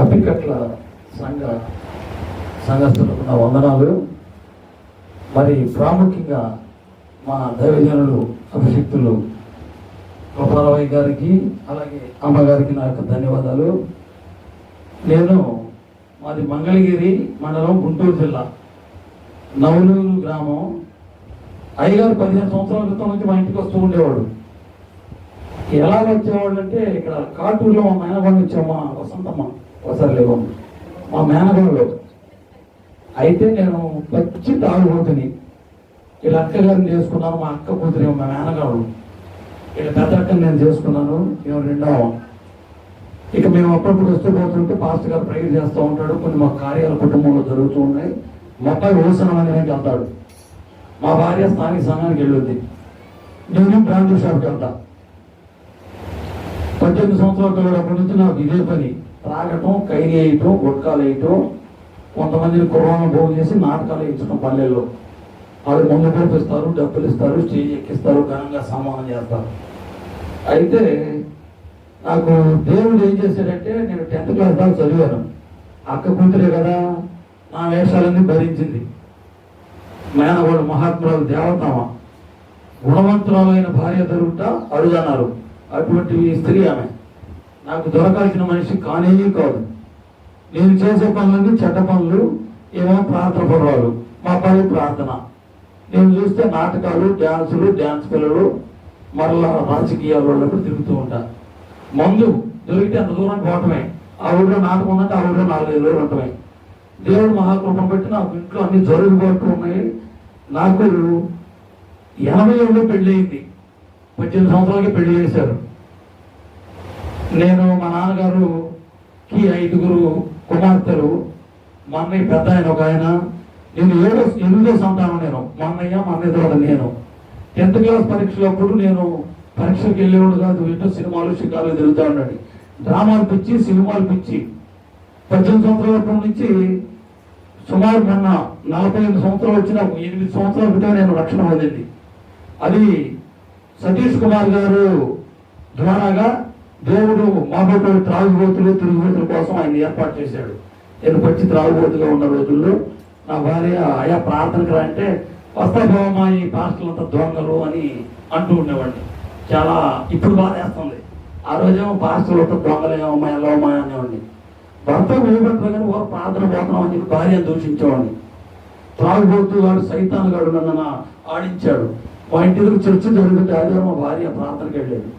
అప్పికట్ల సంఘ సంఘస్థులకు నా వందనాలు. మరి ప్రాముఖ్యంగా మా దైవజనులు అభిషక్తులు గోపాలవయ్య గారికి అలాగే అమ్మగారికి నా యొక్క ధన్యవాదాలు. నేను మాది మంగళగిరి మండలం గుంటూరు జిల్లా నవలూరు గ్రామం. అయ్యగారు పదిహేను సంవత్సరాల క్రితం నుంచి మా ఇంటికి వస్తూ ఉండేవాడు. ఎలా వచ్చేవాళ్ళు అంటే ఇక్కడ కాటూరులో మా మేనగోళ్ళు వచ్చాం వసంతమ్మ. ఒకసారి లేవు మా మేనగోళ్ళు అయితే నేను పచ్చి తాగుబోతుని వీళ్ళ అక్కగారిని చేసుకున్నాను మా అక్క కూతురు మా మేనగాడు. వీళ్ళ పెద్ద అక్కని నేను చేసుకున్నాను మేము రెండవ ఇక మేము అప్పుడప్పుడు వస్తూ పోతుంటే పాస్టర్ గారు ప్రేయర్ చేస్తూ ఉంటాడు. కొన్ని మా కార్యాల కుటుంబంలో జరుగుతూ ఉన్నాయి. మా అబ్బాయి ఓసన వెళ్తాడు. మా భార్య స్థానిక సంఘానికి వెళ్ళొద్ది నేను బ్రాండ్ షాప్కి వెళ్తా? పద్దెనిమిది సంవత్సరాల పిల్లడప్పటి నుంచి నాకు ఇదే పని. త్రాగటం కైని వేయటం గుట్కాలు వేయటం కొంతమందిని కుర్రాలను భోగం చేసి నాటకాలు వేయించడం పల్లెల్లో. వాళ్ళు ముందు పంపిస్తారు డబ్బులు ఇస్తారు స్టేజ్ ఎక్కిస్తారు ఘనంగా సన్మానం చేస్తారు. అయితే నాకు దేవుడు ఏం చేశాడంటే నేను టెన్త్ క్లాస్ దాకా చదివాను. అక్క కూతురే కదా నా వేషాలన్నీ భరించింది మేనవాడు మహాత్మురాలు దేవతామ. గుణవంతురాలైన భార్య దొరుకుట అడుగన్నారు అటువంటి స్త్రీ ఆమె. నాకు దొరకాల్సిన మనిషి కానే కాదు. నేను చేసే పనులన్నీ చెడ్డ పనులు ఏమో ప్రార్థన పడవాళ్ళు మా పని ప్రార్థన. నేను చూస్తే నాటకాలు డ్యాన్సులు డ్యాన్స్ పిల్లలు మరలా రాజకీయాలు వాళ్ళప్పుడు తిరుగుతూ ఉంటా. మందు దొరికితే అంత దూరం పోవటమే. ఆ ఊళ్ళో నాటకం ఉందంటే ఆ ఊళ్ళో నాలుగైదు రోజులు ఉండటమే. దేవుడు మహాకృపం పెట్టి నాకు ఇంట్లో అన్ని జరుగుబాట్లు ఉన్నాయి. నాకు ఎనభై ఏళ్ళు పెళ్ళి అయింది పద్దెనిమిది సంవత్సరాలకి పెళ్ళి చేశారు. నేను మా నాన్నగారుకి ఐదుగురు కుమార్తెలు మా అన్నయ్య పెద్ద ఆయన ఒక ఆయన. నేను ఏడో ఎనిమిదో సంతానం నేను. మా అన్నయ్య మా అన్నయ్య తర్వాత నేను. టెన్త్ క్లాస్ పరీక్షలప్పుడు నేను పరీక్షకి వెళ్ళేవాడు కాదు ఎన్నో సినిమాలు షికార్లు తిరుగుతూ ఉన్నాడు. డ్రామాలు పిచ్చి సినిమాలు పిచ్చి. పద్దెనిమిది సంవత్సరాల నుంచి సుమారు మొన్న నలభై ఎనిమిది సంవత్సరాలు వచ్చిన ఎనిమిది సంవత్సరాల క్రితం నేను రక్షణ పొందింది. అది సతీష్ కుమార్ గారు ద్వారాగా దేవుడు మాబోటు త్రాగుబోతులు తిరుగుబోతుల కోసం ఆయన ఏర్పాటు చేశాడు. నేను వచ్చి త్రాగుబోతుగా ఉన్న రోజుల్లో నా భార్య ఆయా ప్రార్థనకు రా అంటే వస్తా బావమా ఈ పాస్టర్లంతా దొంగలు అని అంటూ ఉండేవాడిని. చాలా ఇప్పుడు బాధేస్తుంది. ఆ రోజేమో పాస్టర్లతో దొంగలేమమ్మా ఎల్లవమ్మా అనేవాడిని. భర్త వేయబడతారు కానీ వారు ప్రార్థన పోతున్నాం అని చెప్పి భార్యను దూషించేవాడిని. త్రాగుబోతు గారు సైతాన్ గాడు నన్ను ఆడించాడు. మా ఇంటి దగ్గర చర్చ జరుగుతుంటే ఆదివారం మా భార్య ప్రార్థనకి వెళ్ళేది.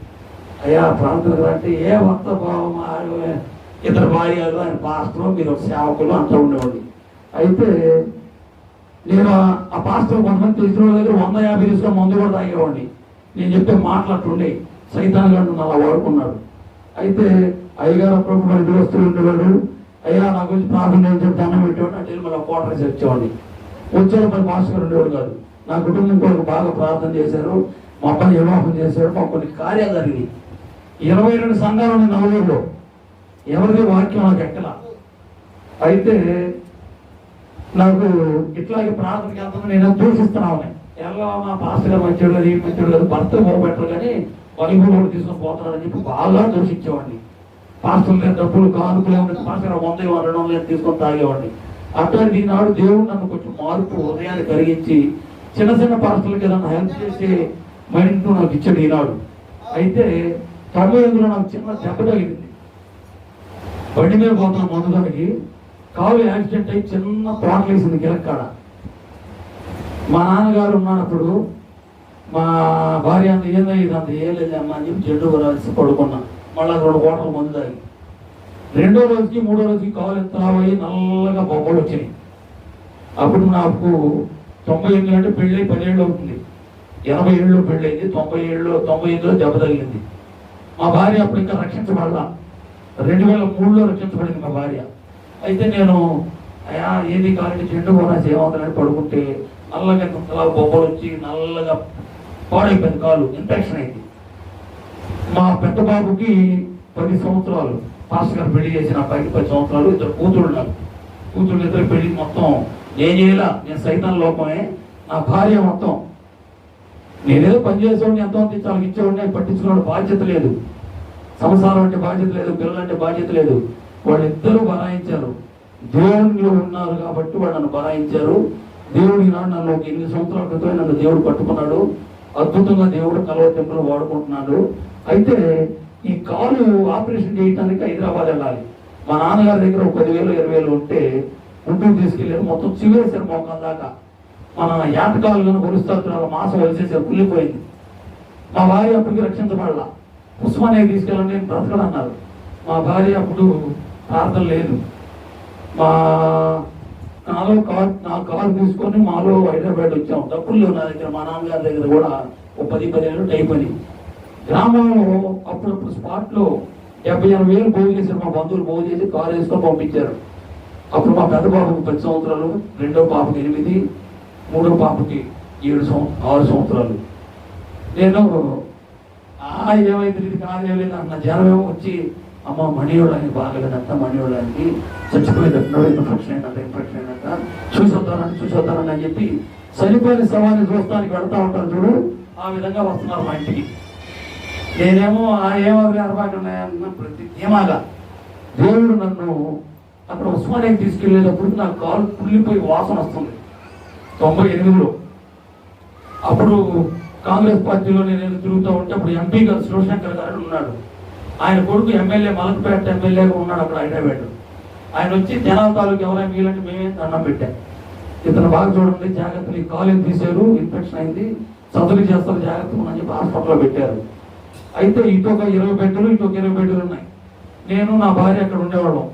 అయ్యా ప్రార్థనకు అంటే ఏ భర్త భావం ఇద్దరు భార్యలు ఆయన పాస్టర్ మీరు ఒక సేవకులు అంతా ఉండేవాడిని అయితే నేను ఆ- ఆ పాస్టర్ కొంతమంది తెలిసిన దగ్గర వంద యాభై తీసుకొని మందు కూడా తాగేవాడిని. నేను చెప్పే మాట్లాడుతుండే సైతాన్ గారు అలా వాడుకున్నాడు అయితే అయ్యగారు అప్పుడు మన వస్తూ ఉండేవాడు అయ్యా నా గురించి ప్రార్థన నేను చెప్పి దండం పెట్టేవాడు అంటే మళ్ళీ క్వార్టర్స్ వచ్చేవాడిని. వచ్చేవాడు మరి మాస్టర్ ఉండేవాడు కాదు. నా కుటుంబం కొరకు బాగా ప్రార్థన చేశారు. మా అబ్బాయి వివాహం చేశారు. మా కొన్ని కార్యాలు జరిగినాయి. ఇరవై రెండు సంఘాలు ఉన్నాయి నలుగురిలో ఎవరిది వాక్యం నాకు ఎక్కల. అయితే నాకు ఇట్లాగే ప్రార్థనకి వెళ్తాను నేను దూషిస్తున్నాను ఎలా మా పాస్టర్ గారు మంచోడు లేదు ఈ మంచోడు లేదు భర్త పోబెట్టరు కానీ వాళ్ళు కూడా తీసుకొని పోతున్నారని చెప్పి బాగా దూషించేవాడిని. పాస్టర్ లేదు డబ్బులు కానుకలే ఉండదు పాస్టర్ గారు వంద ఇవ్వాలి, తీసుకొని తాగేవాడిని. అట్లాంటి ఈనాడు దేవుడు నన్ను కొంచెం మార్పు హృదయాన్ని కలిగించి చిన్న చిన్న పాస్టర్లకి ఏదైనా హెల్ప్ చేసే మైండ్ నాకు ఇచ్చాడు ఈనాడు. అయితే తొంభై నాకు చిన్న దెబ్బ తగిలింది. బండి మీద పోతున్న మందుదానికి కాలు యాక్సిడెంట్ అయి చిన్న తోటలేసింది గిలక్కాడ. మా నాన్నగారు ఉన్నప్పుడు మా భార్య అంత ఏందో ఇది అంత ఏం లేదమ్మా అని చెప్పి జెండు రాసి పడుకున్నా. మళ్ళీ రెండు కోటలు మందు తాగి. రెండో రోజుకి మూడో రోజుకి కాలు ఎంత అయ్యి నల్లగా బొబ్బలు వచ్చినాయి అప్పుడు నాకు తొంభై ఎనిమిది అంటే పెళ్ళి పదేళ్ళు అవుతుంది. ఎనభై ఏళ్ళు పెళ్ళైంది తొంభై ఏళ్ళు తొంభై ఎనిమిదిలో దెబ్బ తగిలింది. మా భార్య అప్పుడు ఇంకా రక్షించబడాల. రెండు వేల మూడులో రక్షించబడింది మా భార్య. అయితే నేను అయా ఏది కాలంటే చెండు కూడా చేయవద్దని పడుకుంటే నల్లగా ఇంతలా బొబ్బలు వచ్చి నల్లగా పాడైపోయింది కాలు ఇన్ఫెక్షన్ అయింది. మా పెద్ద బాబుకి పది సంవత్సరాలు. పాస్టర్ గారు పెళ్ళి చేసిన అబ్బాయికి పది సంవత్సరాలు ఇద్దరు కూతురు నాకు కూతురు ఇద్దరు పెళ్ళి మొత్తం నేను చేయాల నేను సైతం లోపమే నా భార్య మొత్తం నేనేదో పని చేసేవాడిని ఎంతో అంత ఇచ్చి వాళ్ళకి ఇచ్చేవాడిని పట్టించుకునే బాధ్యత లేదు. సంసారం అంటే బాధ్యత లేదు పిల్లలు అంటే బాధ్యత లేదు. వాళ్ళిద్దరూ బలాయించారు. దేవునిలో ఉన్నారు కాబట్టి వాళ్ళు నన్ను బలాయించారు. దేవుడికి నాడు నన్ను ఒక ఎనిమిది సంవత్సరాల క్రితమే నన్ను దేవుడు పట్టుకున్నాడు. అద్భుతంగా దేవుడు కలవ టెంపుల్ వాడుకుంటున్నాడు. అయితే ఈ కాలు ఆపరేషన్ చేయడానికి హైదరాబాద్ వెళ్ళాలి. మా నాన్నగారి దగ్గర ఒక పదివేలు ఇరవై వేలు ఉంటే గుంటూరు తీసుకెళ్ళారు. మొత్తం చివేశారు మోకాల దాకా. మన యాటకాలు కానీ మాస మాసం కుళ్ళిపోయింది. మా భార్య అప్పటికి రక్షించబడాల. ఉస్మానియా తీసుకెళ్ళండి నేను బ్రతకడన్నారు. మా భార్య అప్పుడు ప్రార్థన లేదు. మా నాలో కార్ నా కారు తీసుకొని మాలో హైదరాబాద్ వచ్చాం. డబ్బులు లేవు నా దగ్గర మా నాన్నగారి దగ్గర కూడా ఒక పది పదిహేను టైప్ అని గ్రామంలో అప్పుడప్పుడు స్పాట్లో డెబ్బై ఎనభై వేలు పోగు చేశారు. మా బంధువులు పోగు చేసి కారు వేసుకొని పంపించారు. అప్పుడు మా పెద్ద బాబుకు పది సంవత్సరాలు రెండో పాపకి ఎనిమిది మూడో పాపకి ఏడు సంవత్సరం ఆరు సంవత్సరాలు. నేను ఆ ఏమైంది ఇది అన్న జనం ఏమో వచ్చి అమ్మ మణియోడానికి బాగలేదంట మణియోడానికి చచ్చిపోయేటట్టున్నాడు ఇన్ఫెక్షన్ అయిందంట ఇన్ఫెక్షన్ అయిందంట. చూసొద్దానని చూసొద్దానని అని చెప్పి చనిపోయిన శవాన్ని చూస్తానికి వెళ్తా ఉంటారు చూడు ఆ విధంగా వస్తున్నారు మా ఇంటికి. నేనేమో ఆ ఏమవి అన్న ప్రతి ఏమాగా దేవుడు నన్ను అక్కడ ఉస్మానియాకి తీసుకెళ్ళేటప్పుడు నా కాలు కుళ్ళిపోయి వాసన వస్తుంది. తొంభై ఎనిమిదిలో. అప్పుడు కాంగ్రెస్ పార్టీలో నేను తిరుగుతూ ఉంటే అప్పుడు ఎంపీ గారు శివశంకర్ గారు ఉన్నాడు. ఆయన కొడుకు ఎమ్మెల్యే మలక్పేట ఎమ్మెల్యేగా ఉన్నాడు అక్కడ హైదరాబాద్. ఆయన వచ్చి జనాల తాలూకు ఎవరైనా వీళ్ళంటే మేమే దండం పెట్టాం. ఇతను బాగా చూడండి జాగ్రత్తలు కాలేజ్ తీశారు ఇన్ఫెక్షన్ అయింది సర్జరీ చేస్తారు జాగ్రత్తలు అని చెప్పి హాస్పిటల్లో పెట్టారు. అయితే ఇటు ఒక ఇరవై బెడ్లు ఇటు ఒక ఇరవై బెడ్లు ఉన్నాయి. నేను నా భార్య అక్కడ ఉండేవాళ్ళం.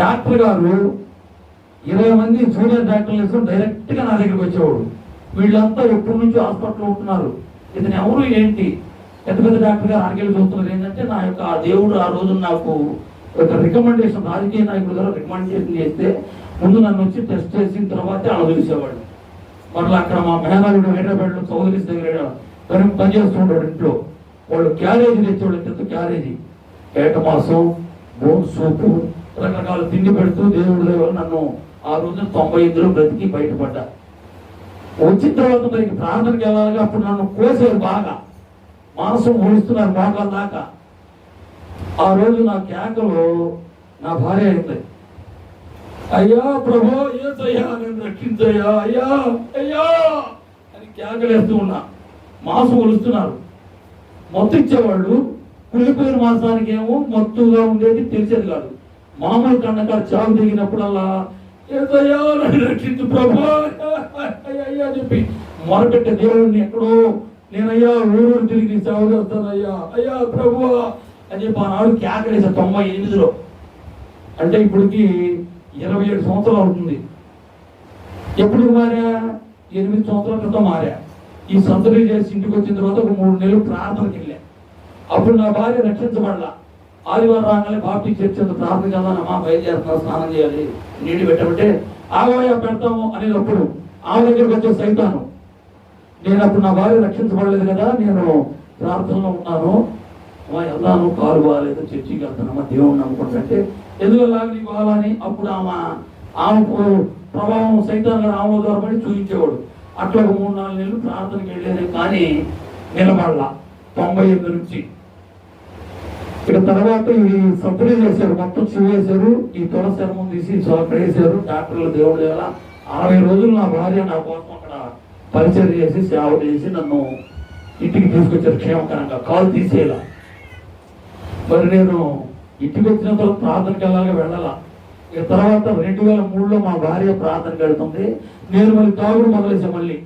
డాక్టర్ గారు ఇరవై మంది జూనియర్ డాక్టర్లు వేసుకొని డైరెక్ట్గా నా దగ్గరికి వచ్చేవాడు. వీళ్ళంతా ఎప్పటి నుంచో హాస్పిటల్లో ఉంటున్నారు. ఇతను ఎవరు ఏంటి? పెద్ద పెద్ద డాక్టర్ గారు ఆడికెళ్ళి చూస్తున్నారు. ఏంటంటే నా యొక్క ఆ దేవుడు ఆ రోజు నాకు ఒక రికమెండేషన్ రాజకీయ నాయకుడు గారు రికమెండేషన్ చేస్తే ముందు నన్ను వచ్చి టెస్ట్ చేసిన తర్వాత అలా చూసేవాడు మరలా అక్కడ మా మేనల్లుడు హైదరాబాద్లో చౌదరీస్ దగ్గర పని పనిచేస్తుంటాడు ఇంట్లో. వాళ్ళు క్యారేజీ తెచ్చేవాళ్ళు ఎంత క్యారేజీ. ఏటమాసం బోన్ సూపు రకరకాల తిండి పెడుతూ దేవుడు దేవుడు నన్ను ఆ రోజు తొంభై ఎనిమిదిలో బ్రతికి బయటపడ్డా. వచ్చిన తర్వాత మరి ప్రార్థనకి వెళ్ళాలి అప్పుడు నన్ను కోసారు బాగా. మాంసం ఊహిస్తున్నారు మోకాల దాకా. ఆ రోజు నా కేకలో నా భార్య అయింది అయ్యా ప్రభు ఏసయ్యా నేను రక్షించయ్యా. అయ్యా అయ్యా అని కేకలేస్తూ ఉన్నా. మాంసం కొలుస్తున్నారు. మత్తు ఇచ్చేవాళ్ళు కుళ్ళిపోయిన మాసానికి ఏమో మత్తుగా ఉండేది తెలిసేది కాదు. మామూలు కన్నకాడ చావు దిగినప్పుడల్లా ఏసయ్యా నన్ను రక్షించు ప్రభా. అయ్యా అయ్యా చెప్పి మొరపెట్టే దేవుడిని ఎక్కడో నేనయ్యా ఊరూరు తిరిగి సేవ చేస్తానయ్యా అయ్యా ప్రభు అని చెప్పి ఆనాడు కేకలేసా తొంభై ఎనిమిదిలో. అంటే ఇప్పటికి ఇరవై ఏడు సంవత్సరాలు అవుతుంది. ఎప్పుడు మారా? ఎనిమిది సంవత్సరాల క్రితం మారా. ఈ సర్జరీ చేసి ఇంటికి వచ్చిన తర్వాత ఒక మూడు నెలలు ప్రార్థనకి వెళ్ళా. అప్పుడు నా భార్య రక్షించబడలా. ఆదివారం రాగానే బాప్టీ చర్చ ప్రార్థన కదా చేద్దానమ్మా బయలుదేరుతున్నా స్నానం చేయాలి. నీళ్ళు పెట్టమంటే ఆగవయ్యా పెడతాము అనేటప్పుడు ఆమె దగ్గరికి వచ్చే సైతాను నేను అప్పుడు నా భార్య రక్షించబడలేదు కదా నేను ప్రార్థనలో ఉన్నాను. అమ్మా ఎల్లాను కారు బాగాలేదు చర్చికి వెళ్తానమ్మా దేవుణ్ణి నమ్ముకుంటుంటే ఎందువల్ల నీకు కావాలని అప్పుడు ఆమె ఆమెకు ప్రభావం సైతాన్ గారు ఆమె ద్వారా పడి చూపించేవాడు. అట్లా ఒక మూడు నాలుగు నెలలు ప్రార్థనకి వెళ్ళేది కానీ నిలబడలా. తొంభై ఎనిమిది నుంచి ఇక తర్వాత ఈ సప్లై చేశారు మొత్తం చేశారు ఈ తొడ చర్మం తీసి అక్కడ వేశారు డాక్టర్లు దేవుడు దేవాల అరవై రోజులు నా భార్య నా కోసం అక్కడ పరిచయం చేసి సేవ చేసి నన్ను ఇంటికి తీసుకొచ్చారు. క్షేమకరంగా కాలు తీసేలా. మరి నేను ఇంటికి వచ్చిన తర్వాత ప్రార్థనకి వెళ్ళాలి వెళ్ళాలా? ఇక తర్వాత రెండు వేల మూడులో మా భార్య ప్రార్థనకి వెళ్తుంది. నేను మళ్ళీ తాగుడు మొదలేసా మళ్ళీ.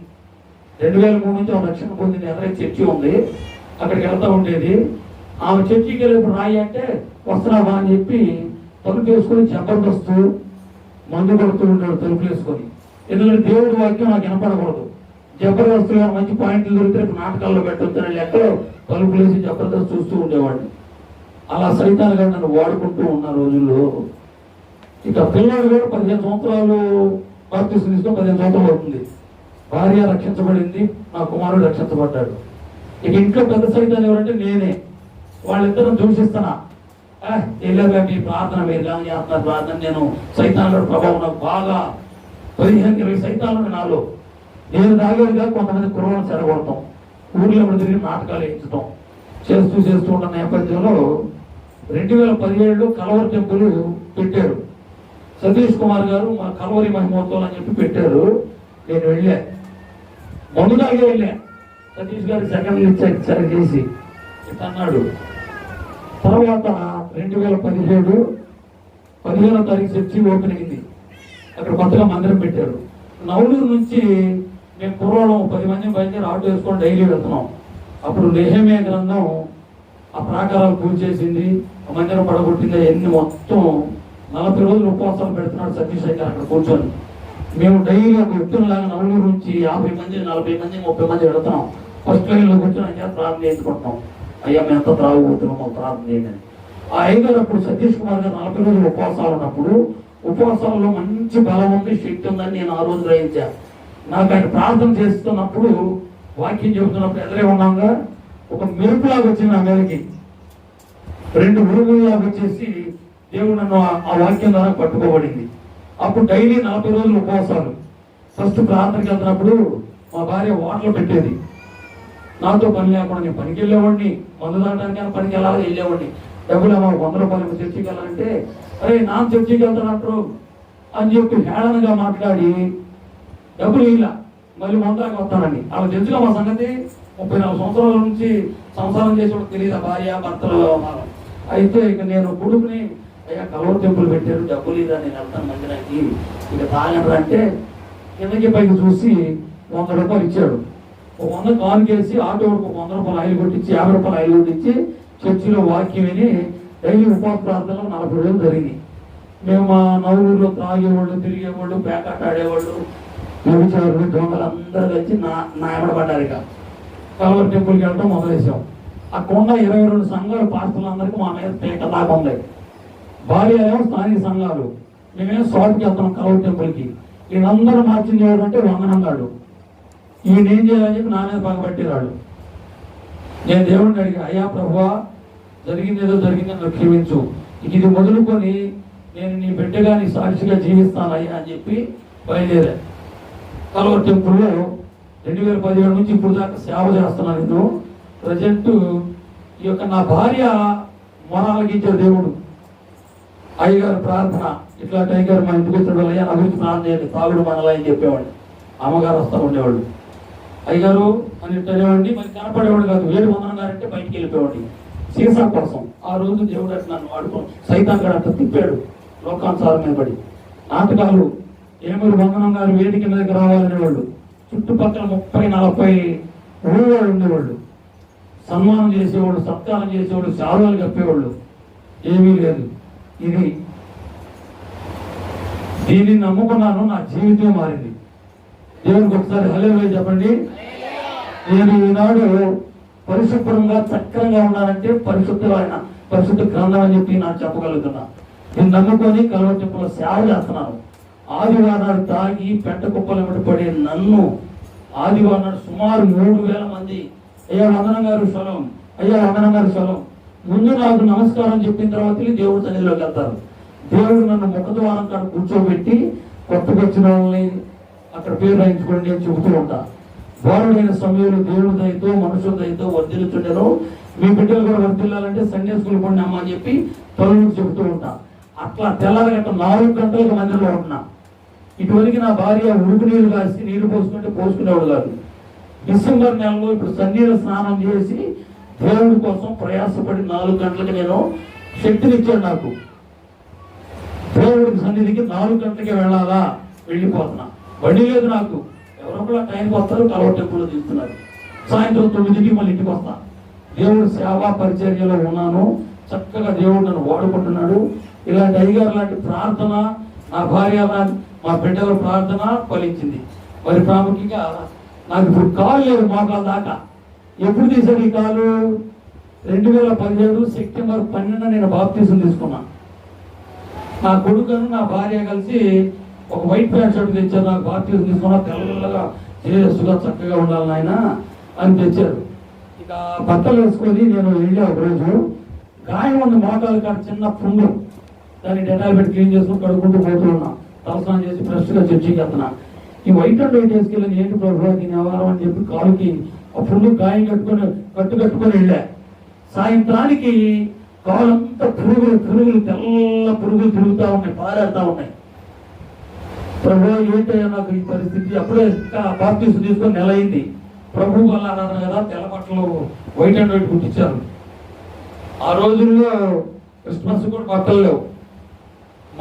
రెండు వేల మూడు నుంచి ఆమె రక్షణ పొందిన ఎదురైతే చర్చి ఉంది. అక్కడికి వెళ్తా ఉండేది. ఆమె చర్చికి వెళ్ళినప్పుడు రాయి అంటే వస్తున్నావా? అని చెప్పి తలుపు వేసుకొని జబర్దస్తు మందు కొడుతూ ఉంటాడు తలుపులు వేసుకొని ఎందుకంటే దేవుడి వాక్యం నాకు వినపడకూడదు. జబర్దస్త్ మంచి పాయింట్లు దొరికితే నాటకాల్లో పెట్టొద్దని లెక్కలో తలుపులు వేసి జబర్దస్త్ చూస్తూ ఉండేవాడిని. అలా సైతాన్ గారు నన్ను వాడుకుంటూ ఉన్న రోజుల్లో ఇక పిల్లలు కూడా పదిహేను సంవత్సరాలు బాప్తీసం తీసుకొని పదిహేను సంవత్సరాలు అవుతుంది. భార్య రక్షించబడింది నా కుమారుడు రక్షించబడ్డాడు. ఇక ఇంట్లో పెద్ద సైతాన్ ఎవరంటే నేనే. వాళ్ళిద్దరం దూషిస్తున్నా. "ఆ, వెళ్ళారుగా మీ ప్రార్థన మీరు చేస్తున్నారు ప్రార్థన. నేను సైతానుడు ప్రభావం నాకు బాగా పదిహేను ఇరవై సైతాన్లు నాలో. నేను తాగేదిగా కొంతమంది కుర్రలను చెడగొడతాం ఊర్లో ఎవరు తిరిగి నాటకాలు వేయించడం చేస్తూ చేస్తూ ఉన్న నేపథ్యంలో రెండు వేల పదిహేడులో కలవరి టెంపుల్ పెట్టారు. సతీష్ కుమార్ గారు మా కలవరి మహిమోత్సవం అని చెప్పి పెట్టారు. నేను వెళ్ళా. మందు తాగే వెళ్ళా. సతీష్ గారు సెకండ్ ఇచ్చారు చేసి. అన్నాడు తర్వాత రెండు వేల పదిహేడు పదిహేనో తారీఖు చర్చి ఓపెన్ అయింది. అక్కడ కొత్తగా మందిరం పెట్టారు. నవలూరు నుంచి మేము కుర్రోళం పది మంది బయలుదేరి ఆటో వేసుకొని డైలీ వెళ్తున్నాం. అప్పుడు నేహమే గ్రంథం ఆ ప్రాకారాలు చేసింది ఆ మందిరం పడగొట్టింది ఎన్ని మొత్తం నలభై రోజులు ఉపవాసాలు పెడుతున్నాడు సతీష్ గారు అక్కడ కూర్చొని. మేము డైలీ ఒక వ్యక్తులలాగా నవలూరు నుంచి యాభై మంది నలభై మంది ముప్పై మంది వెళుతున్నాం. ఫస్ట్ లైన్లో కూర్చొని అయ్యా ప్రార్థన చేసుకుంటున్నాం. అయ్యా మేము ఎంత త్రాగుతున్నాం మాకు ప్రార్థన చేయండి ఆ అయ్యగారు అప్పుడు సతీష్ కుమార్ గారు నలభై రోజులు ఉపవాసాలు ఉన్నప్పుడు ఉపవాసాలలో మంచి బలం ఉంది శక్తి ఉందని నేను ఆ రోజు గ్రహించా. నాకు ఆయన ప్రార్థన చేస్తున్నప్పుడు వాక్యం చెబుతున్నప్పుడు ఎదురే ఉన్నాగా ఒక మెరుపులాగా వచ్చింది నా మీదకి. రెండు ఉరుగులాగా వచ్చేసి దేవుడు నన్ను ఆ- వాక్యం ద్వారా పట్టుకోబడింది. అప్పుడు డైలీ నలభై రోజులు ఉపవాసాలు. ఫస్ట్ ప్రార్థనకి వెళ్తున్నప్పుడు మా భార్య వాటర్లో పెట్టేది. నాతో పని లేకుండా నేను పనికి వెళ్ళేవాడిని మందు తాగడానికి పనికి వెళ్ళాలి వెళ్ళేవాడిని. డబ్బులు అమ్మ వంద రూపాయలు చర్చికి వెళ్ళాలంటే అరే నా చర్చికి వెళ్తానంటారు అని చెప్పి హేళనగా మాట్లాడి డబ్బులు ఇలా మళ్ళీ మందాకి వస్తానండి అలా తెలుసుగా మా సంగతి? ముప్పై నాలుగు సంవత్సరాల నుంచి సంసారం చేసేవాడు తెలియదు భార్య భర్తలు? వ్యవహారం. అయితే ఇక నేను కొడుకుని అయ్యా కలవర టెంపుల్ పెట్టారు డబ్బులు లేదా నేను వెళ్తాను మందిరానికి. ఇక తాగండి అంటే కిందకి పైకి చూసి వంద రూపాయలు ఇచ్చాడు. ఒక వంద కాన్ చేసి ఆటో ఒక వంద రూపాయలు ఆయిల్ కొట్టించి యాభై రూపాయలు ఆయిల్ కొట్టించి చర్చిలో వాక్యం విని డైలీ ఉపవాస ప్రార్థనలు నలభై రోజులు జరిగింది. మేము మా నలుగురిలో త్రాగేవాళ్ళు తిరిగేవాళ్ళు పేకాట ఆడేవాళ్ళు వ్యభిచారులు దొంగలు అందరూ కలిసి నా నా పడ్డారు ఇక. కలవర్ టెంపుల్కి వెళ్ళడం మొదలేసాం ఆ కొండ ఇరవై రెండు సంఘాలు పాస్టర్లందరికీ మా మీద పేక దాకా ఉంది. భార్య ఏమో స్థానిక సంఘాలు. మేమేం స్వాతికి వెళ్తున్నాం కలవర్ టెంపుల్కి. వీళ్ళందరూ మార్చింది ఎవరంటే వందనంగాడు ఈయన ఏం చేయాలని చెప్పి నా మీద పగబట్టేవాడు నేను దేవుడిని అడిగా అయ్యా ప్రభువా జరిగింది ఏదో జరిగిందని క్షమించు. ఇది మొదలుకొని నేను నీ బిడ్డగా నీ సాక్షిగా జీవిస్తాను అయ్యా అని చెప్పి బయలుదేరా కలవర్ టెంపుల్లో రెండు వేల పదిహేడు నుంచి ఇప్పుడు దాకా సేవ చేస్తున్నాను నేను. ప్రజెంట్ ఈ యొక్క నా భార్య మొనాలకించే దేవుడు. అయ్యగారు ప్రార్థన. ఇట్లా టైగర్ మా ఇంటికి వచ్చాడు అయ్యా నా గురించి ప్రార్థన చేయండి. తాగుడు మనలా అని చెప్పేవాడు. అమ్మగారు వస్తూ ఉండేవాళ్ళు. అయ్యారు అని ఇట్టనేవాడిని మరి కనపడేవాడు కాదు. ఏడు వందనం గారంటే బయటికి వెళ్ళిపోయేవాడి సీసా కోసం. ఆ రోజు దేవుడు అట్లా నన్ను వాడుకో సైతం గడ అంత తిప్పాడు. లోకానుసారం మీద పడి. నాటకాలు ఏమూరు వందనం గారు వేదిక మీదకి రావాలనేవాళ్ళు. చుట్టుపక్కల ముప్పై నలభై ఊళ్ళో ఉండేవాళ్ళు. సన్మానం చేసేవాళ్ళు సత్కారం చేసేవాళ్ళు శాలువాలు కప్పేవాళ్ళు. ఏమీ లేదు. ఇది దీన్ని నమ్ముకున్నాను నా జీవితం మారింది. దేవునికి ఒకసారి హలో చెప్పండి. నేను ఈనాడు పరిశుభ్రంగా చక్రంగా ఉన్నానంటే పరిశుద్ధమైన పరిశుద్ధ గ్రంథం అని చెప్పి నాకు చెప్పగలుగుతున్నా. నేను నమ్ముకొని కలవటింపులో సేవ చేస్తున్నాను. ఆదివారాలు తాగి పెంట కుప్పలు వెంట పడే నన్ను ఆదివారం సుమారు మూడు వేల మంది అయ్యా వందనం గారు స్వలం అయ్యా వందనం గారు స్వలం ముందు నాకు నమస్కారం చెప్పిన తర్వాత దేవుడి సన్నిధిలోకి వెళ్తారు. దేవుడు నన్ను ముఖద్వారం కాడ కూర్చోబెట్టి కొత్తగా వచ్చిన వాళ్ళని అక్కడ పేరు రాయించుకోండి నేను చెబుతూ ఉంటా. వారుడైన సమయంలో దేవుడు దయతో మనుషుల దయతో వర్ధిల్లుతుండేను మీ బిడ్డలు కూడా వర్ధిల్లాలంటే సండే స్కూల్ కొన్ని అమ్మ అని చెప్పి తొలగి చెబుతూ ఉంటా. అట్లా తెల్లారి గంట నాలుగు గంటలకు మందిరంలో ఉంటున్నా. ఇటువరకు నా భార్య ఉడుకు నీరు కాసి నీళ్ళు పోసుకుంటే పోసుకునేవాడు కాదు. డిసెంబర్ నెలలో ఇప్పుడు సన్నీరు స్నానం చేసి దేవుడి కోసం ప్రయాసపడి నాలుగు గంటలకు నేను శక్తినిచ్చాడు నాకు. దేవుడికి సన్నిధికి నాలుగు గంటలకి వెళ్ళాలా? వెళ్ళిపోతున్నా. బండి లేదు నాకు. ఎవరో కూడా టైంకి వస్తారు కలవ కూడా తీస్తున్నారు సాయంత్రం తొమ్మిదికి మళ్ళీ ఇంటికి వస్తా. దేవుడు సేవా పరిచర్యలో ఉన్నాను. చక్కగా దేవుడు నన్ను వాడుకుంటున్నాడు. ఇలాంటి అయ్యగారు లాంటి ప్రార్థన నా భార్య లాంటి మా బిడ్డల ప్రార్థన ఫలించింది. మరి ప్రాముఖ్యంగా నాకు ఇప్పుడు కాలు లేదు మోకాలు దాకా. ఎప్పుడు తీశాడు ఈ కాలు? రెండు వేల పదిహేడు సెప్టెంబర్ పన్నెండు నేను బాప్తీసం తీసుకున్నాను నా కొడుకును నా భార్య కలిసి ఒక వైట్ ప్యాంట్ షర్ట్ తెచ్చారు నాకు బాప్తీసం తీసుకున్నా తెల్లగా తేజస్సుగా చక్కగా ఉండాలి నాయన అని తెచ్చారు. ఇక బట్టలు వేసుకొని నేను వెళ్ళా ఒక రోజు గాయం ఉన్న మోకాలు కాదు చిన్న పుండు. దాన్ని డెటాల్ పెట్టి క్లీన్ చేసుకుని కడుక్కుంటూ పోతూ ఉన్నా. తలస్నానం చేసి ఫ్రెష్గా చర్చికి వెళ్తున్నా. ఈ వైట్ అండ్ వైట్ వేసుకెళ్ళి ఏంటి ప్రభు దీని వ్యవహారం? అని చెప్పి కాలుకి ఆ పుండు గాయం కట్టుకొని కట్టు కట్టుకొని వెళ్ళా. సాయంత్రానికి కాలంతా పురుగులు పురుగులు తెల్ల పురుగులు తిరుగుతూ ఉన్నాయి పారేస్తూ ఉన్నాయి. ప్రభు ఏంటయ్యా నాకు ఈ పరిస్థితి? అప్పుడే ఇంకా బాప్తీసు తీసుకొని నెల అయింది. ప్రభు వల్ల కదా తెల్ల బట్టలు వైట్ అండ్ వైట్ కుట్టించారు. ఆ రోజుల్లో క్రిస్మస్ కూడా బట్టలు లేవు.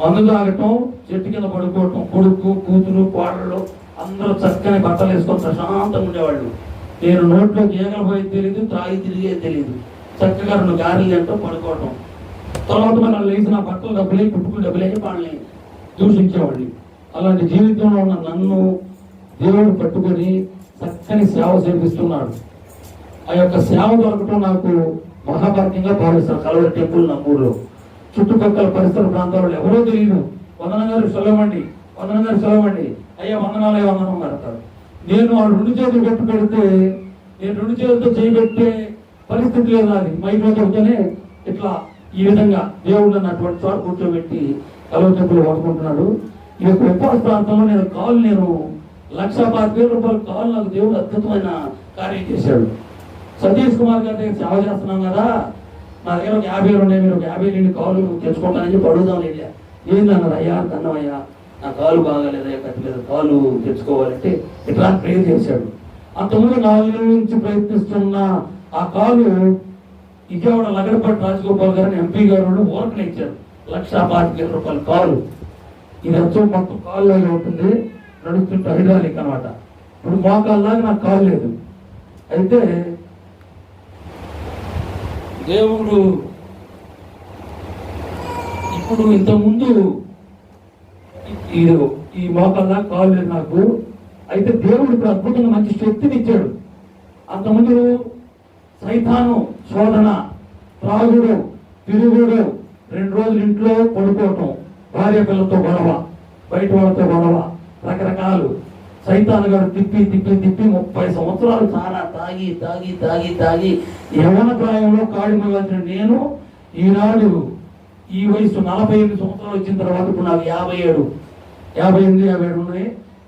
మందు తాగటం చెట్టు కింద పడుకోవటం కొడుకు కూతురు కోడళ్ళు అందరూ చక్కని బట్టలు వేసుకొని ప్రశాంతంగా ఉండేవాళ్ళు. నేను నోట్లో గీగలు పోయి తెలియదు త్రాగి తిరిగే తెలియదు చక్కగా రెండు గారెలు తింటూ పడుకోవటం. తర్వాత మనం లేచిన బట్టలు డబ్బులే కుట్టుకుని డబ్బులే వాళ్ళని దూషించేవాళ్ళు. అలాంటి జీవితంలో ఉన్న నన్ను దేవుడు పట్టుకొని చక్కని సేవ చేపిస్తున్నాడు. ఆ యొక్క సేవ దొరకటం నాకు మహాభాగ్యంగా భావిస్తాను. కలవ టెంపుల్ నా చుట్టుపక్కల పరిసర ప్రాంతాల్లో ఎవరో తెలియదు. వందన గారు సెలవండి. వందన గారు సెలవండి. అయ్యా వందనాలే వందనం పెడతారు. నేను వాళ్ళు రెండు చేతులు కట్టు పెడితే నేను రెండు చేతులతో చేయబెట్టే పరిస్థితి లేదు నాది. మైక్లో చెబితేనే ఇట్లా ఈ విధంగా దేవుడు నన్ను అటువంటి చోట కూర్చోబెట్టి కలవ టెంపుల్ వాడుకుంటున్నాడు ఈ యొక్క ఉపవాస ప్రాంతంలో నేను కాలు నేను లక్ష పాతి వేల రూపాయలు కాలు నాకు దేవుడు అద్భుతమైన కార్యం చేశాడు. సతీష్ కుమార్ గారి దగ్గర సేవ చేస్తున్నాం కదా. నా దగ్గర ఒక యాభై ఉన్నాయి మీరు ఒక యాభై రెండు కాలు తెచ్చుకుంటానని చెప్పి అడుగుదాం వెళ్ళా ఏంది అన్నారు అయ్యా అన్నమయ్యా నా కాలు బాగాలేదయ్యా కట్టలేదు కాలు తెచ్చుకోవాలంటే ఇట్లా ప్రేర్ చేశాడు. అంతకుముందు నాలుగు నుంచి ప్రయత్నిస్తున్న ఆ కాలు విజయవాడ లగడపట్టి రాజగోపాల్ గారిని ఎంపీ గారు ఓరకలు ఇచ్చారు. లక్ష పాతిక వేల రూపాయల కాలు. ఇది వచ్చి మొత్తం కాళ్ళలో ఉంటుంది నడుస్తుంటే హైడ్రాలిక్ అనమాట ఇప్పుడు మోకాల్లాగా నాకు కాలు లేదు. అయితే దేవుడు ఇప్పుడు ఇంతకుముందు ఈ మోకాల్లా కాలు లేదు నాకు. అయితే దేవుడు ఇప్పుడు అద్భుతంగా మంచి శక్తిని ఇచ్చాడు. అంతకుముందు సైతాను శోధన త్రాగుడు తిరుగుడు రెండు రోజులు ఇంట్లో పడుకోవటం. భార్య పిల్లలతో గొడవ బయట వాళ్ళతో గొడవ రకరకాలు. సైతాన్ గారు తిప్పి తిప్పి తిప్పి ముప్పై సంవత్సరాలు చాలా తాగి తాగి తాగి తాగి యవన ప్రాయంలో కాడి నేను ఈనాడు ఈ వయసు నలభై ఎనిమిది సంవత్సరాలు వచ్చిన తర్వాత ఇప్పుడు నాకు యాభై ఏడు. యాభై ఎనిమిది యాభై ఏడు ఉన్నాయి.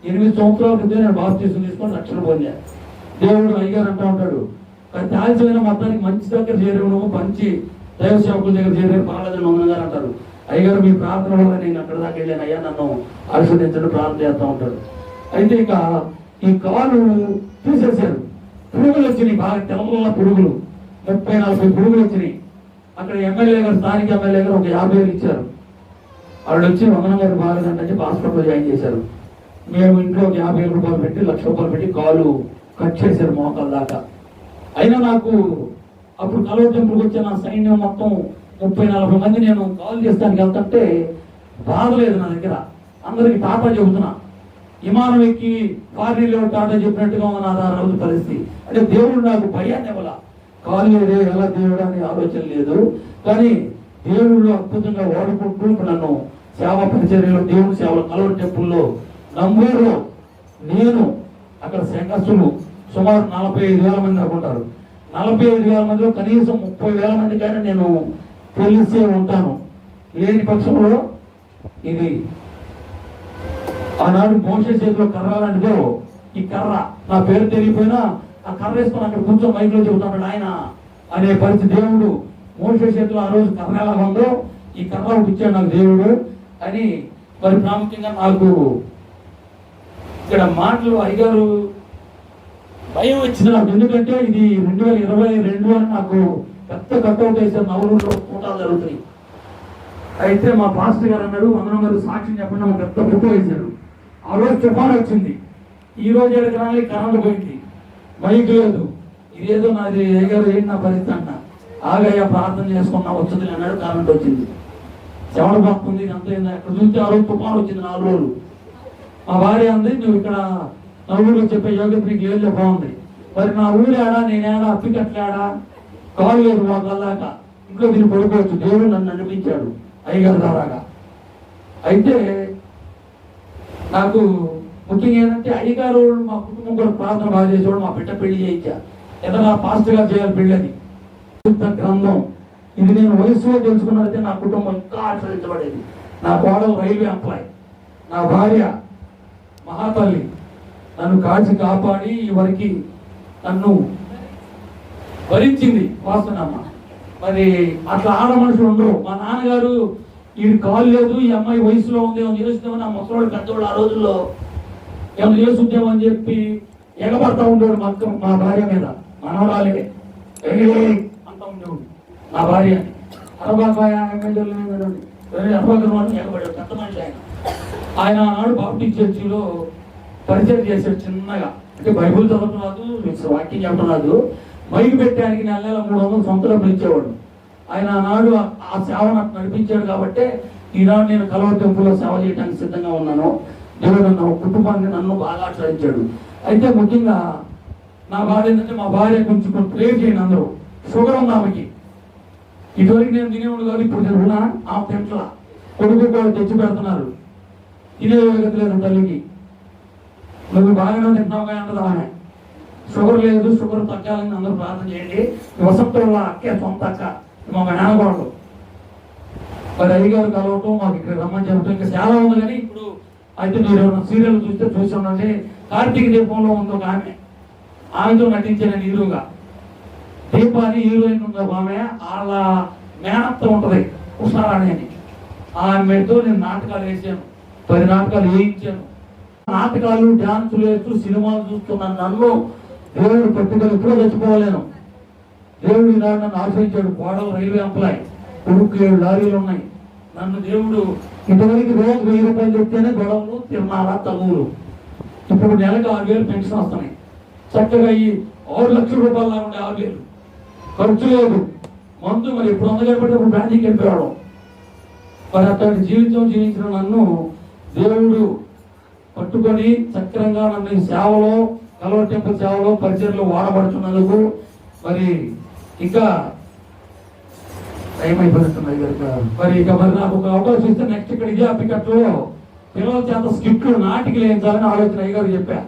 ఎనిమిది సంవత్సరాల క్రితం నేను బాప్తీసం తీసుకొని రక్షణ పొందాను. దేవుడు అయ్యారు అంటూ ఉంటాడు కానీ తాల్చిన మొత్తానికి మంచి దగ్గర చేరేవు నువ్వు మంచి దైవ సేవకుల దగ్గర చేరే బాగాలేదని వందన గారు అంటారు. అయ్యగారు మీ ప్రార్థన వల్ల నేను అక్కడ దాకా వెళ్ళాను. అయ్యా నన్ను ఆశీర్వదించడం ప్రార్థన చేస్తూ ఉంటాడు. అయితే ఇక ఈ కాలు తీసేశారు. పురుగులు వచ్చినాయి. బాగా తెల్ల పురుగులు. ముప్పై నలభై పురుగులు వచ్చినాయి. అక్కడ ఎమ్మెల్యే గారు స్థానిక ఎమ్మెల్యే గారు ఒక యాభై వేలు ఇచ్చారు. వాళ్ళు వచ్చి వందన గారు బాగాలేదంటే చెప్పి హాస్పిటల్లో జాయిన్ చేశారు. మేము ఇంట్లో ఒక యాభై వేల రూపాయలు పెట్టి లక్ష రూపాయలు పెట్టి కాలు కట్ చేశారు మోకాల దాకా. అయినా నాకు అప్పుడు కలవ టెంపుల్కి వచ్చిన నా సైన్యం మొత్తం ముప్పై నలభై మంది నేను కాల్ చేస్తానికి వెళ్తుంటే బాధ నా దగ్గర. అందరికి టాటా చెబుతున్నా. విమానం ఎక్కి ఫారిన్లో టాటా చెప్పినట్టుగా ఉన్న నా రోజు పరిస్థితి. అంటే దేవుడు నాకు భయాన్ని ఇవ్వాల. కాలు లేదే ఎలా దేవుడు అనే ఆలోచన లేదు. కానీ దేవుళ్ళు అద్భుతంగా వాడుకుంటూ నన్ను సేవా పరిచర్యలో దేవుడి సేవలు కలవరి టెంపుల్లో నంబూరులో నేను అక్కడ సంఘస్థులు సుమారు నలభై ఐదు వేల మంది అనుకుంటారు. నలభై ఐదు వేల మందిలో కనీసం ముప్పై వేల మందికైనా నేను తెలిసే ఉంటాను. లేని పక్షంలో ఇది ఆనాడు మోసే చేతిలో కర్ర లాంటిదో. ఈ కర్ర. నా పేరు తెలియపోయినా ఆ కర్ర వేసుకొని అక్కడ కొంచెం మైక్లో చెబుతాడు ఆయన అనే పరిస్థితి. దేవుడు మోసే చేతిలో ఆ రోజు కర్ర ఎలా ఉందో ఈ కర్ర ఒకటి ఇచ్చాడు నాకు దేవుడు అని మరి ప్రాముఖ్యంగా నాకు ఇక్కడ మాటలు అయ్యగారు భయం వచ్చింది నాకు. ఎందుకంటే ఇది రెండు వేల ఇరవై రెండు అని నాకు పెద్ద కట్అవుట్ వేసారు నవలూరులో కూటాలు జరుగుతాయి. అయితే మా పాస్టర్ గారు అన్నాడు అందరం గారు సాక్ష్యం చెప్పండి మా పెద్ద ఫోటో వేశారు. ఆ రోజు తుఫాన్ వచ్చింది. ఈ రోజు ఎడకరాలి కరెంట్ పోయింది. మైక్ లేదు. ఇదేదో నాది అయ్యగారు ఏంటి నా పరిస్థితి అన్న ఆగయ్యా ప్రార్థన చేసుకున్నా వచ్చింది అన్నాడు కరెంట్ వచ్చింది. చెమట పడుతుంది అంత ఎక్కడ చూస్తే ఆ రోజు తుఫాన్ వచ్చింది నాలుగు రోజులు మా భార్య అంది నువ్వు ఇక్కడ నలుగురు చెప్పే యోగ్యత నీకు ఏళ్ళే బాగుంది. మరి నా ఊరు ఆడా నేనేడా అప్పికట్లాడా కాలు లేదు మా కల్లాక ఇంట్లో మీరు పడుకోవచ్చు దేవుడు నన్ను నడిపించాడు అయ్యగారు ద్వారాగా అయితే నాకు ముఖ్యంగా ఏంటంటే అయ్యగారు మా కుటుంబం కూడా ప్రార్థన బాగా చేసేవాడు మా బిడ్డ పెళ్ళి చేయించా. ఏదైనా పాస్టర్గా చేయాలి పెళ్ళని. గ్రంథం. ఇది నేను వయసులో తెలుసుకున్నట్లయితే నా కుటుంబం ఇంకా ఆశ్రయించబడేది నా కోడలు రైల్వే ఎంప్లాయ్. నా భార్య మహాతల్లి. నన్ను కాచి కాపాడి ఈ వరకు నన్ను భరించింది వాస్తున్నమ్మ మరి అట్లా ఆడ మనుషులు ఉండరు. మా నాన్నగారు ఈ కాలు లేదు ఈ అమ్మాయి వయసులో ఉంది ఏమో చేస్తుందేమో నా ముసలోడు పెద్దోళ్ళు ఆ రోజుల్లో ఏమో చేస్తుందేమో అని చెప్పి ఎగబడతా ఉండేవాడు మా అక్క మా భార్య మీద. మనవరాలే "ఏయ్" ఉండేవాడు. నా భార్య. అరబాబాయ్ ఎమ్మెల్యేలు అరబాబు ఎగబడాడు పెద్ద మనిషి ఆయన. ఆయన ఆనాడు బాప్టిస్ట్ చర్చిలో పరిచయం చేశాడు చిన్నగా. అంటే బైబుల్ చదువుతున్నాడు వాక్యం చెప్పరాదు మైకు పెట్టడానికి నెల నెల మూడు వందలు సొంత డబ్బులు ఇచ్చేవాడు. ఆయన ఆనాడు ఆ- సేవ నాకు నడిపించాడు కాబట్టి ఈనాడు నేను కలవ టెంపుల్లో సేవ చేయడానికి సిద్ధంగా ఉన్నాను. దేవుడు నన్ను కుటుంబాన్ని నన్ను బాగా ఆశ్రయించాడు. అయితే ముఖ్యంగా నా భార్య ఏంటంటే మా భార్య కొంచెం ప్రేర్ చేయను అందరూ. షుగర్ ఉంది ఆమెకి. ఇటువరకు నేను తినేవాడు కాదు ఇప్పుడు నేను ఆ పెంట్ల కొడుకు కూడా తెచ్చి పెడుతున్నారు. తినే లేదు తల్లికి. నువ్వు బాగానే తింటున్నావు కానీ అంటది ఆమె. షుగర్ లేదు షుగర్ తగ్గాలని అందరూ ప్రార్థన చేయండి. ఈ అక్కే సొంత అక్క మా మేనగోడలు మరి అయ్యగారు కలవటం మాకు ఇక్కడ రమ్మని చెప్పడం ఇంకా చాలా ఉంది కానీ ఇప్పుడు అయితే మీరు సీరియల్ చూస్తే చూసి ఉండండి. కార్తీక దీపంలో ఉంది ఒక ఆమె. ఆమెతో నటించిన హీరోగా దీపాన్ని హీరోయిన్ ఉంది ఆమె వాళ్ళ మేనత్త ఉంటది ఉషారాణి అని. ఆమెతో నేను నాటకాలు వేసాను పది నాటకాలు వేయించాను. నాటకాలు డాన్సులు వేస్తూ సినిమాలు చూస్తున్న నన్ను. దేవుడు పట్టుదల ఎప్పుడో చచ్చిపోలేను దేవుడు ఈనాడు నన్ను ఆశ్రయించాడు. కోడలు రైల్వే ఎంప్లాయ్ కొడుకు ఏడు లారీలు ఉన్నాయి. నన్ను దేవుడు ఇంతవరకు రోజు వెయ్యి రూపాయలు చెప్తేనే గొడవలు తిరునాలా తగువులు ఇప్పుడు నెలకు ఆరు వేలు పెన్షన్ వస్తున్నాయి. చక్కగా ఈ ఆరు లక్షల రూపాయల ఉండే ఆరు వేలు. ఖర్చు లేదు. మందు మరి ఇప్పుడు వంద కాబట్టి ఇప్పుడు బ్యాంకింగ్ వెళ్ళిపోవడం మరి అతని జీవితం జీవించిన నన్ను దేవుడు పట్టుకొని చక్రంగా నన్ను సేవలో కలవ టెంపుల్ సేవలో పరిచయలు వాడబడుతున్నందుకు మరి ఇంకా టైం అయిపోతున్నాయి కనుక. మరి ఇక మరి నాకు ఒక అవకాశం ఇస్తే నెక్స్ట్ ఇక్కడ ఇదే అప్పికట్లో పిల్లల చేత స్కిట్లు నాటికి లేని ఆలోచన అయ్యారు చెప్పా.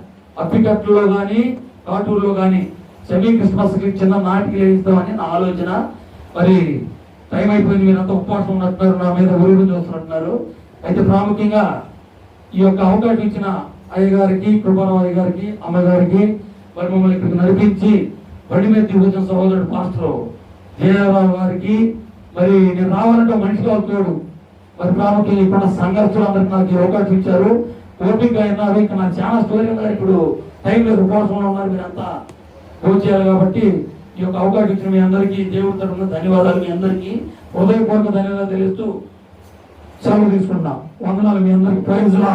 అప్పికట్లో కానీ కాటూరులో కానీ సెమీ క్రిస్మస్కి చిన్న నాటికి వేయిస్తామని నా ఆలోచన. మరి టైం అయిపోయింది మీరంతా ఉపవాసం ఉన్నట్టున్నారు నా మీద ఉరుడు చూస్తున్నట్టున్నారు. అయితే ప్రాముఖ్యంగా ఈ యొక్క అవకాశం ఇచ్చిన అయ్యగారికి కృపారావు అయ్య గారికి అమ్మగారికి మరి మమ్మల్ని ఇక్కడికి నడిపించి బండి మీద దిగుతున్న సహోదరుడు పాస్టర్ జయరావు గారికి మరి నేను రావాలంటే మనిషి అవుతాడు మరి ప్రాముఖ్యం ఇప్పుడు సంఘర్షులు అందరికి నాకు ఈ అవకాశం ఇచ్చారు. ఓపిక అయినారు ఇంకా నాకు చాలా స్టోరీ ఉన్నారు ఇప్పుడు టైం లేదు ఉపవాసంలో ఉన్నారు మీరంతా. ఫోన్ చేయాలి కాబట్టి ఈ యొక్క అవకాశం ఇచ్చిన మీ అందరికీ దేవుడి తరఫున ధన్యవాదాలు మీ అందరికీ. హృదయపూర్వక ధన్యవాదాలు తెలుస్తూ సెలవు తీసుకుంటాం వందనాలు మీ అందరికి. ప్రైజ్లా